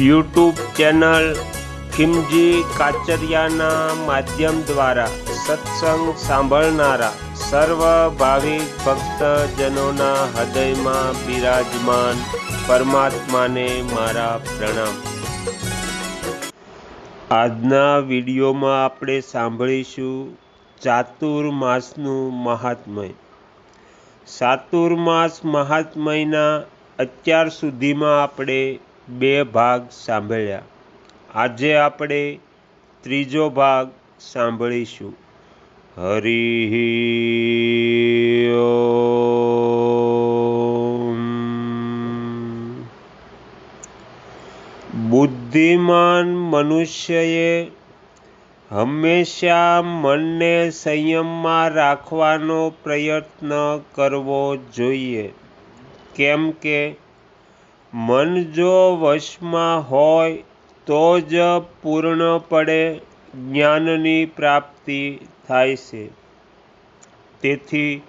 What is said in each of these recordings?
YouTube channel Khimji કાચરિયાના માધ્યમ દ્વારા સત્સંગ સાંભળનારા સર્વ ભાવિક ભક્તજનોના હૃદયમાં બિરાજમાન પરમાત્માને મારા પ્રણામ. આજના વિડીયોમાં આપણે સાંભળીશું ચાતુર્માસનું મહાત્મય. ચાતુર્માસ મહાત્મયના અત્યાર સુધીમાં આપણે બે ભાગ સાંભળ્યા. આજે આપણે ત્રીજો ભાગ સાંભળીશું. હરિ બુદ્ધિમાન મનુષ્યએ હંમેશા મનને સંયમમાં રાખવાનો પ્રયત્ન કરવો જોઈએ. કેમ કે મન જો વશમાં હોય તો જ પૂર્ણપણે જ્ઞાનની પ્રાપ્તિ થાય છે. તેથી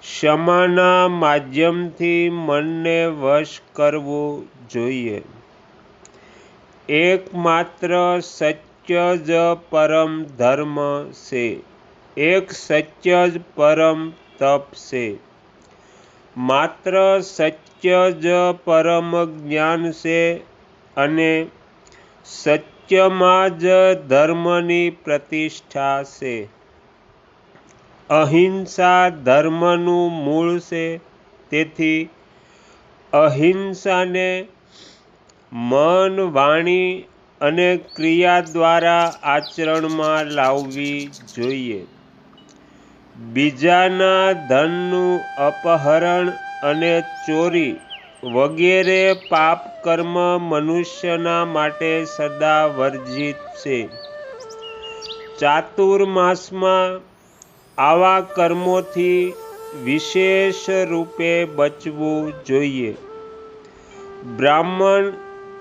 ક્ષમાના માધ્યમથી મનને વશ કરવું જોઈએ. એકમાત્ર સત્ય જ પરમ ધર્મ છે. એક સત્ય જ પરમ તપ છે. માત્ર સત્ય જ પરમ જ્ઞાન છે અને સત્યમાં જ ધર્મની પ્રતિષ્ઠા છે. અહિંસા ધર્મનું મૂળ છે. તેથી અહિંસાને મન, વાણી અને ક્રિયા દ્વારા આચરણમાં લાવવી જોઈએ. બીજાના ધનનું અપહરણ અને ચોરી વગેરે પાપ કર્મ મનુષ્યના માટે સદા વર્જિત છે. ચાતુર્માસમાં આવા કર્મોથી વિશેષ રૂપે બચવું જોઈએ. બ્રાહ્મણ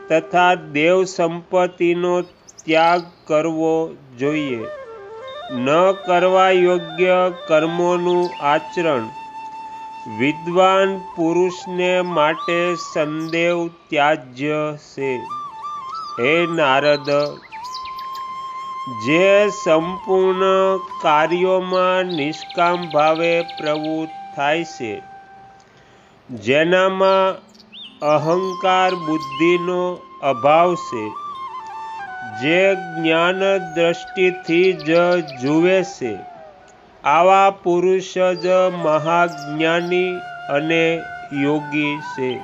તથા દેવ સંપત્તિનો ત્યાગ કરવો જોઈએ. ન કરવા યોગ્ય કર્મોનું આચરણ. વિદ્વાન પુરુષને માટે સંદેવ ત્યાજ્ય છે. હે નારદ, જે સંપૂર્ણ કાર્યોમાં નિષ્કામ ભાવે પ્રવૃત્ત થાય છે, જેનામાં અહંકાર બુદ્ધિનો અભાવ છે. જે જ્ઞાન દ્રષ્ટિથી જ જુએ છે. આવા પુરુષ જ મહાજ્ઞાની અને યોગી છે.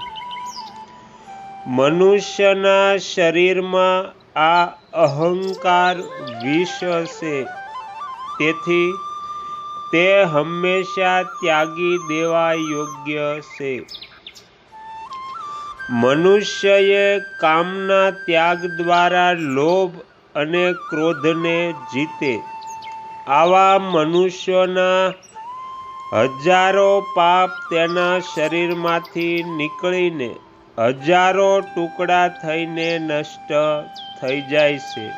મનુષ્યના શરીરમાં આ અહંકાર વિષ છે. તેથી તે હંમેશા ત્યાગી દેવા યોગ્ય છે. મનુષ્યએ કામના ત્યાગ દ્વારા લોભ અને ક્રોધને જીતે. આવા મનુષ્યોના હજારો પાપ તેના શરીરમાંથી નીકળીને હજારો ટુકડા થઈને નષ્ટ થઈ જાય છે.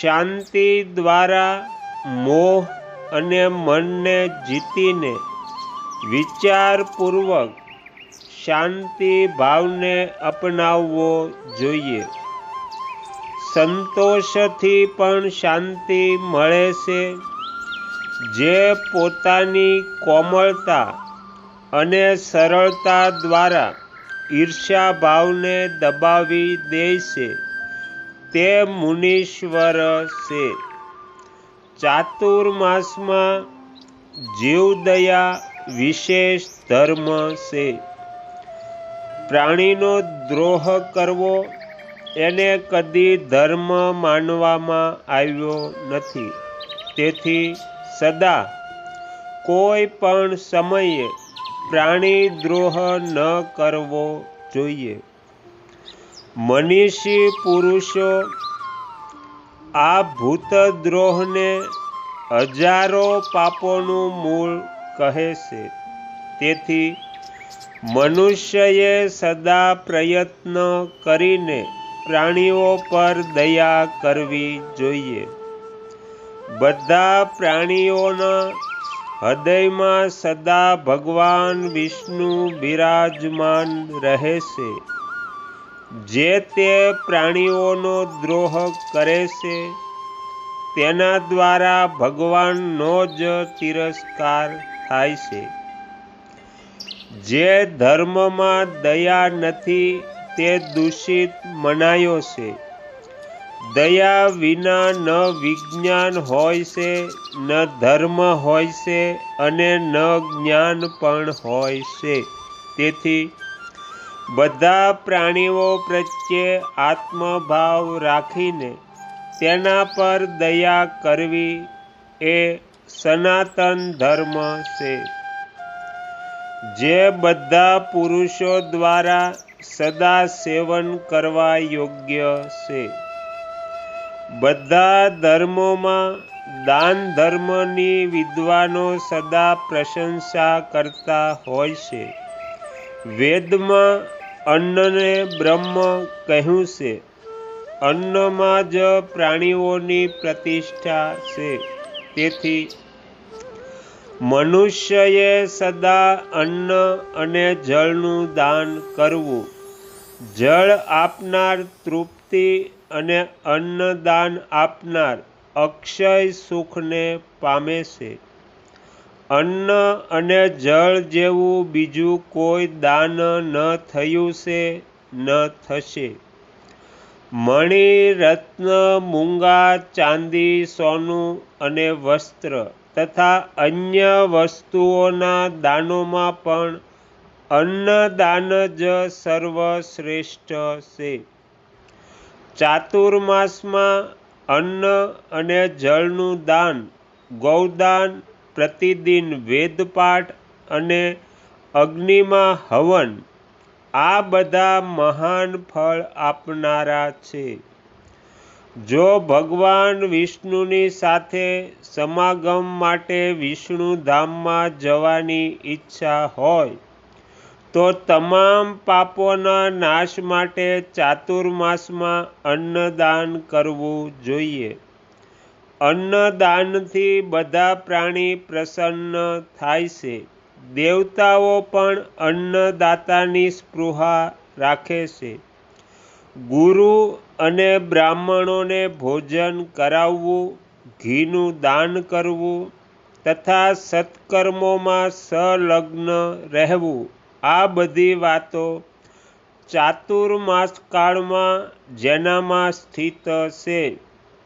શાંતિ દ્વારા મોહ અને મનને જીતીને વિચારપૂર્વક શાંતિ ભાવને અપનાવવો જોઈએ. સંતોષથી પણ શાંતિ મળે છે. જે પોતાની કોમળતા અને સરળતા દ્વારા ઈર્ષ્યા ભાવને દબાવી દે છે, તે મુનીશ્વર છે. ચાતુર્માસમાં જીવદયા વિશેષ ધર્મ છે. પ્રાણીનો દ્રોહ કરવો એને કદી ધર્મ માનવામાં આવ્યો નથી. તેથી સદા કોઈ પણ સમયે પ્રાણી દ્રોહ ન કરવો જોઈએ. મનીષી પુરુષો આ ભૂતદ્રોહને હજારો પાપોનું મૂળ કહે છે. તેથી મનુષ્યએ સદા પ્રયત્ન કરીને પ્રાણીઓ પર દયા કરવી જોઈએ. બધા પ્રાણીઓના હૃદયમાં સદા ભગવાન વિષ્ણુ બિરાજમાન રહે છે જે તે પ્રાણીઓનો દ્રોહ કરે છે, તેના દ્વારા ભગવાનનો જ તિરસ્કાર થાય છે. જે ધર્મમાં દયા નથી, તે દૂષિત મનાયો છે. દયા વિના ન વિજ્ઞાન હોય છે, ન ધર્મ હોય છે અને ન જ્ઞાન પણ હોય છે. તેથી, બધા પ્રાણીઓ પ્રત્યે આત્મભાવ રાખીને તેના પર દયા કરવી એ સનાતન ધર્મ છે. જે બધા પુરુષો દ્વારા સદા સેવન કરવા યોગ્ય છે. બધા ધર્મોમાં દાન ધર્મની વિદ્વાનો સદા પ્રશંસા કરતા હોય છે. વેદમાં અન્નને બ્રહ્મ કહ્યું છે. અન્નમાં જ પ્રાણીઓની પ્રતિષ્ઠા છે. તેથી મનુષ્યએ સદા અન્ન અને જળનું દાન કરવું. જળ આપનાર તૃપ્તિ અને અન્નદાન આપનાર અક્ષય સુખને પામે છે. અન્ન અને જળ જેવું બીજું કોઈ દાન ન થયું છે, ન થશે. મણિ રત્ન મૂંગા, ચાંદી, સોનું અને વસ્ત્ર તથા અન્ય વસ્તુઓના દાનોમાં પણ અન્નદાન જ સર્વશ્રેષ્ઠ છે. ચાતુર્માસમાં અન્ન અને જળનું દાન, ગૌદાન, પ્રતિદિન વેદપાઠ અને અગ્નિમાં હવન, આ બધા મહાન ફળ આપનારા છે. જો ભગવાન વિષ્ણુની સાથે સમાગમ માટે વિષ્ણુધામમાં જવાની ઈચ્છા હોય, તો તમામ પાપોના નાશ માટે ચાતુર્માસમાં અન્નદાન કરવું જોઈએ. અન્નદાનથી બધા પ્રાણી પ્રસન્ન થાય છે. દેવતાઓ પણ અન્નદાતાની સ્પૃહા રાખે છે. ગુરુ અને બ્રાહ્મણોને ભોજન કરાવવું, ઘીનું દાન કરવું તથા સત્કર્મોમાં સંલગ્ન રહેવું, આ બધી વાતો ચાતુર્માસ કાળમાં જેનામાં સ્થિત છે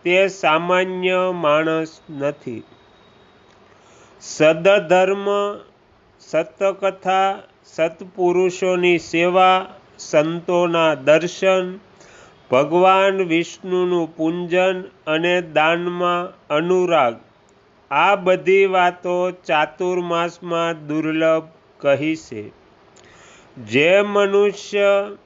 તે સામાન્ય માણસ નથી. સદધર્મ, સતકથા, સત્પુરુષોની સેવા સંતોના દર્શન, ભગવાન વિષ્ણુનું પૂંજન અને દાનમાં અનુરાગ. આ બધી વાતો ચાતુર્માસમાં દુર્લભ કહી જે મનુષ્ય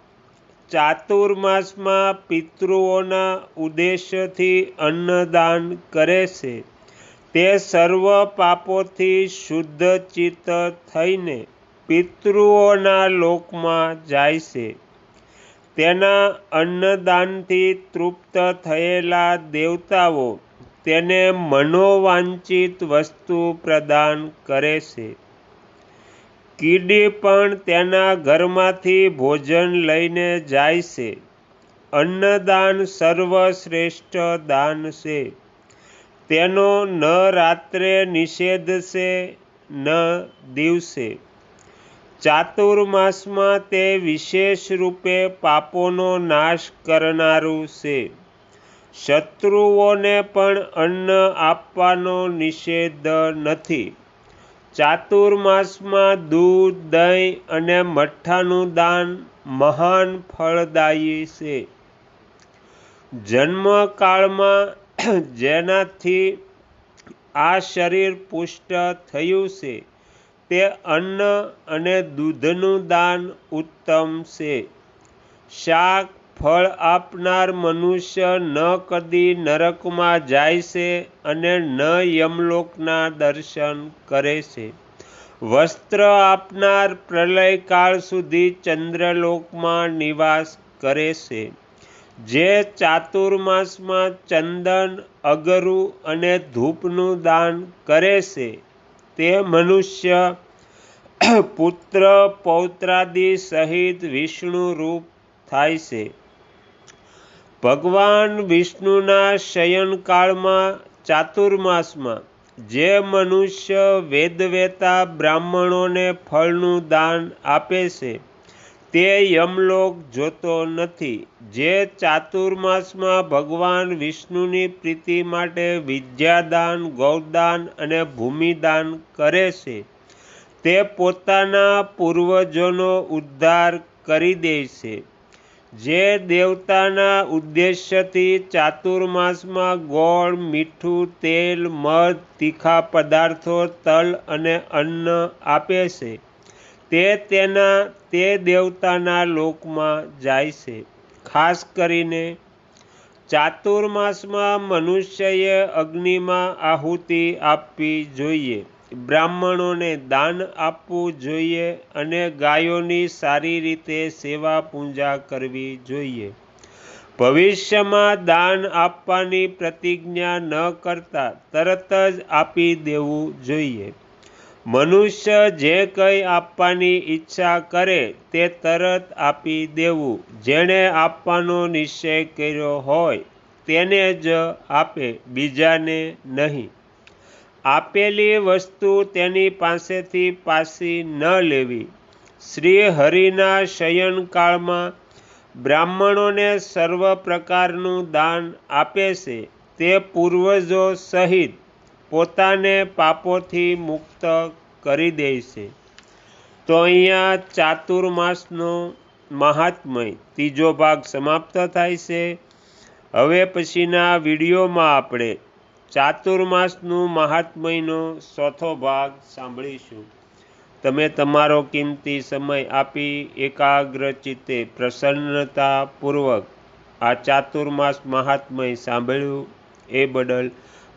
ચાતુર્માસમાં પિતૃઓના ઉદ્દેશ્યથી અન્નદાન કરે છે, તે સર્વ પાપોથી શુદ્ધ ચિત્ત થઈને પિતૃઓના લોકમાં જાય છે. તેના અન્નદાનથી તૃપ્ત થયેલા દેવતાઓ તેને મનોવાંચિત વસ્તુ પ્રદાન કરે છે. કીડી પણ તેના ઘરમાંથી ભોજન લઈને જાય છે. અન્નદાન સર્વશ્રેષ્ઠ દાન છે. તેનો ન રાત્રે નિષેધ છે, ન દિવસે. ચાતુર્માસમાં તે વિશેષ રૂપે પાપોનો નાશ કરનારું છે. શત્રુઓને પણ અન્ન આપવાનો નિષેધ નથી. ચાતુર્માસમાં દૂધ, દહીં અને મઠ્ઠાનું દાન મહાન ફળદાયી છે. જન્મકાળમાં જેનાથી આ શરીર પુષ્ટ થયું છે. તે અન્ન અને દૂધનું દાન ઉત્તમ છે. શાક, ફળ આપનાર મનુષ્ય ન કદી નરકમાં જાય છે અને ન યમલોકના દર્શન કરે છે. વસ્ત્ર આપનાર પ્રલયકાળ સુધી ચંદ્રલોકમાં નિવાસ કરે છે. જે ચાતુર્માસમાં ચંદન, અગરુ અને ધૂપનું દાન કરે છે તે મનુષ્ય પુત્ર પૌત્રાદિ સહિત વિષ્ણુ રૂપ થાય છે. ભગવાન વિષ્ણુના શયનકાળમાં ચાતુર્માસમાં જે મનુષ્ય વેદવેતા બ્રાહ્મણોને ફળનું દાન આપે છે તે યમલોક જોતો નથી. જે ચાતુર્માસમાં ભગવાન વિષ્ણુની પ્રીતિ માટે વિદ્યાદાન, ગૌદાન અને ભૂમિદાન કરે છે, તે પોતાના પૂર્વજોનો ઉદ્ધાર કરી દે છે. જે દેવતાના ઉદ્દેશ્યથી ચાતુર્માસમાં ગોળ, મીઠું, તેલ, મધ, તીખા પદાર્થો, તલ અને અન્ન આપે છે. તે તેના, તે દેવતાના લોકમાં જાય છે. ખાસ કરીને ચાતુર્માસમાં મનુષ્યએ અગ્નિમાં આહુતિ આપવી જોઈએ, બ્રાહ્મણોને દાન આપવું જોઈએ અને ગાયોની સારી રીતે સેવા પૂજા કરવી જોઈએ. ભવિષ્યમાં દાન આપવાની પ્રતિજ્ઞા ન કરતા તરત જ આપી દેવું જોઈએ. મનુષ્ય જે કંઈ આપવાની ઈચ્છા કરે તે તરત આપી દેવું. જેણે આપવાનો નિશ્ચય કર્યો હોય તેને જ આપે, બીજાને નહીં. આપેલી વસ્તુ તેની પાસેથી પાછી ન લેવી. શ્રી હરિના શયનકાળમાં બ્રાહ્મણોને સર્વ પ્રકારનું દાન આપે છે. તે પૂર્વજો સહિત પોતાને પાપોથી મુક્ત કરી દે છે. તો અહીંયા ચાતુર્માસનો મહાત્મય ત્રીજો ભાગ સમાપ્ત થાય છે. હવે પછીના વિડીયોમાં આપણે ચાતુર્માસનું મહાત્મયનો ચોથો ભાગ સાંભળીશું. તમે તમારો કિંમતી સમય આપી એકાગ્ર ચિત્તે પ્રસન્નતાપૂર્વક આ ચાતુર્માસ મહાત્મય સાંભળ્યું એ બદલ